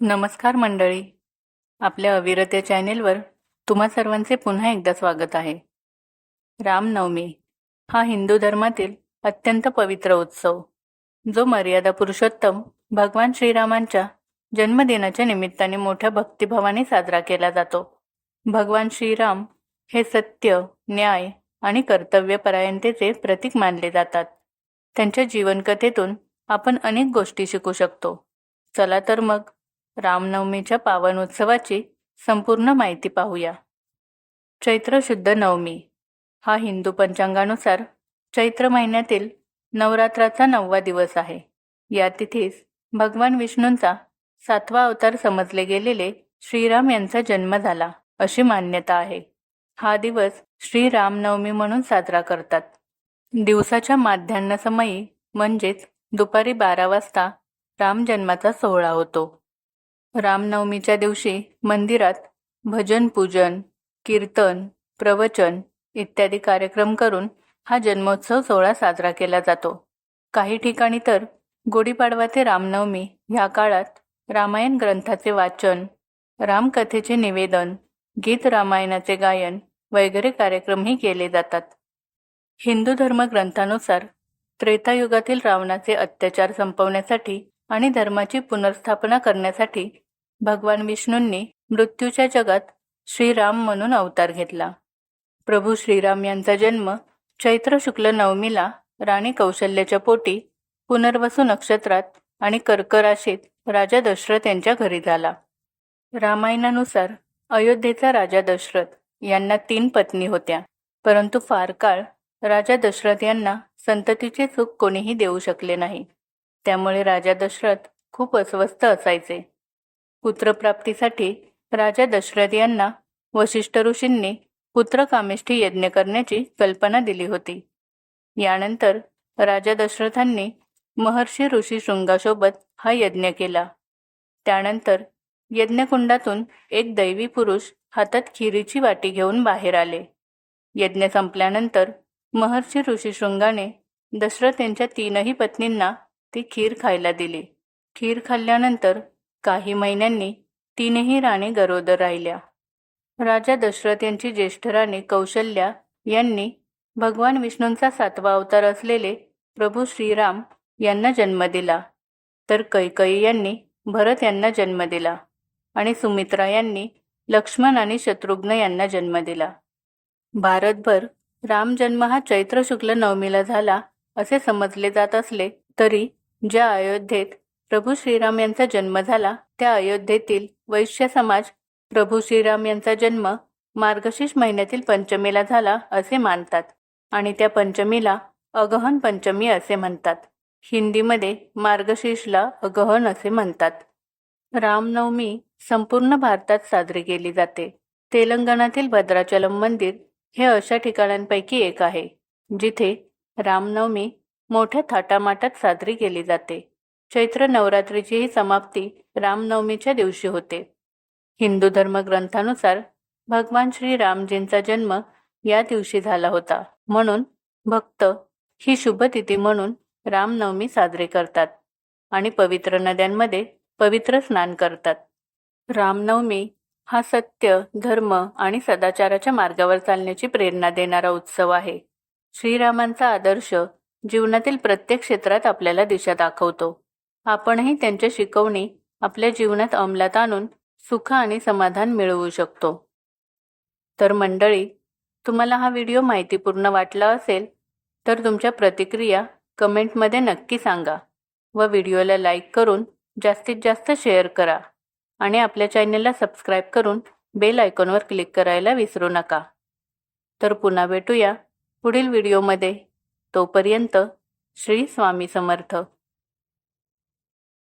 नमस्कार मंडळी. आपल्या अविरत या चॅनेलवर तुम्हा सर्वांचे पुन्हा एकदा स्वागत आहे. रामनवमी हा हिंदू धर्मातील अत्यंत पवित्र उत्सव जो मर्यादा पुरुषोत्तम भगवान श्रीरामांच्या जन्मदिनाच्या निमित्ताने मोठ्या भक्तिभावाने साजरा केला जातो. भगवान श्रीराम हे सत्य न्याय आणि कर्तव्यपरायणतेचे प्रतीक मानले जातात. त्यांच्या जीवनकथेतून आपण अनेक गोष्टी शिकू शकतो. चला तर मग रामनवमीच्या पावन उत्सवाची संपूर्ण माहिती पाहूया. चैत्र शुद्ध नवमी. हा हिंदू पंचांगानुसार चैत्र महिन्यातील नवरात्राचा नववा दिवस आहे. या तिथीस भगवान विष्णूंचा सातवा अवतार समजले गेलेले श्रीराम यांचा जन्म झाला अशी मान्यता आहे. हा दिवस श्रीरामनवमी म्हणून साजरा करतात. दिवसाच्या माध्यान्ह समयी म्हणजेच दुपारी बारा वाजता राम जन्माचा सोहळा होतो. रामनवमीच्या दिवशी मंदिरात भजन पूजन कीर्तन प्रवचन इत्यादी कार्यक्रम करून हा जन्मोत्सव सोहळा साजरा केला जातो. काही ठिकाणी तर गुढीपाडवा ते रामनवमी ह्या काळात रामायण ग्रंथाचे वाचन रामकथेचे निवेदन गीत रामायणाचे गायन वगैरे कार्यक्रमही केले जातात. हिंदू धर्म ग्रंथानुसार त्रेतायुगातील रावणाचे अत्याचार संपवण्यासाठी आणि धर्माची पुनर्स्थापना करण्यासाठी भगवान विष्णूंनी मृत्यूच्या जगात श्रीराम म्हणून अवतार घेतला. प्रभू श्रीराम यांचा जन्म चैत्र शुक्ल नवमीला राणी कौशल्याच्या पोटी पुनर्वसू नक्षत्रात आणि कर्कराशीत राजा दशरथ यांच्या घरी झाला. रामायणानुसार अयोध्येचा राजा दशरथ यांना तीन पत्नी होत्या परंतु फार काळ राजा दशरथ यांना संततीचे सुख कोणीही देऊ शकले नाही. त्यामुळे राजा दशरथ खूप अस्वस्थ असायचे. पुत्रप्राप्तीसाठी राजा दशरथ यांना वशिष्ठ ऋषींनी पुत्रकामेष्ठी यज्ञ करण्याची कल्पना दिली होती. यानंतर राजा दशरथांनी महर्षी ऋषी शृंगासोबत हा यज्ञ केला. त्यानंतर यज्ञकुंडातून एक दैवी पुरुष हातात खिरीची वाटी घेऊन बाहेर आले. यज्ञ संपल्यानंतर महर्षी ऋषी शृंगाने दशरथ यांच्या तीनही पत्नींना ती खीर खायला दिली. खीर खाल्ल्यानंतर काही महिन्यांनी तीनही राणी गरोदर राहिल्या. राजा दशरथ यांची ज्येष्ठ राणी कौशल्या यांनी भगवान विष्णूंचा सातवा अवतार असलेले प्रभू श्रीराम यांना जन्म दिला. तर कैकई यांनी भरत यांना जन्म दिला आणि सुमित्रा यांनी लक्ष्मण आणि शत्रुघ्न यांना जन्म दिला. भारतभर राम जन्म हा चैत्र शुक्ल नवमीला झाला असे समजले जात असले तरी ज्या अयोध्येत प्रभू श्रीराम यांचा जन्म झाला. त्या अयोध्येतील वैश्य समाज प्रभू श्रीराम यांचा जन्म मार्गशीर्ष महिन्यातील पंचमीला झाला असे मानतात आणि त्या पंचमीला अगहन पंचमी असे म्हणतात. हिंदीमध्ये मार्गशीर्षला अगहन असे म्हणतात. रामनवमी संपूर्ण भारतात साजरी केली जाते. तेलंगणातील भद्राचलम मंदिर हे अशा ठिकाणांपैकी एक आहे जिथे रामनवमी मोठ्या थाटामाटात साजरी केली जाते. चैत्र नवरात्रीची ही समाप्ती रामनवमीच्या दिवशी होते. हिंदू धर्म ग्रंथानुसार भगवान श्री रामजींचा जन्म या दिवशी झाला होता. म्हणून भक्त ही शुभ तिथी म्हणून रामनवमी साजरी करतात आणि पवित्र नद्यांमध्ये पवित्र स्नान करतात. रामनवमी हा सत्य धर्म आणि सदाचाराच्या मार्गावर चालण्याची प्रेरणा देणारा उत्सव आहे. श्रीरामांचा आदर्श जीवनातील प्रत्येक क्षेत्रात आपल्याला दिशा दाखवतो. आपणही त्यांच्या शिकवणी आपल्या जीवनात अंमलात आणून सुख आणि समाधान मिळवू शकतो. तर मंडळी तुम्हाला हा व्हिडिओ माहितीपूर्ण वाटला असेल तर तुमच्या प्रतिक्रिया कमेंटमध्ये नक्की सांगा व व्हिडिओला लाईक करून जास्तीत जास्त शेअर करा आणि आपल्या चॅनलला सबस्क्राईब करून बेल आयकॉनवर क्लिक करायला विसरू नका. तर पुन्हा भेटूया पुढील व्हिडिओमध्ये. तोपर्यंत श्री स्वामी समर्थ.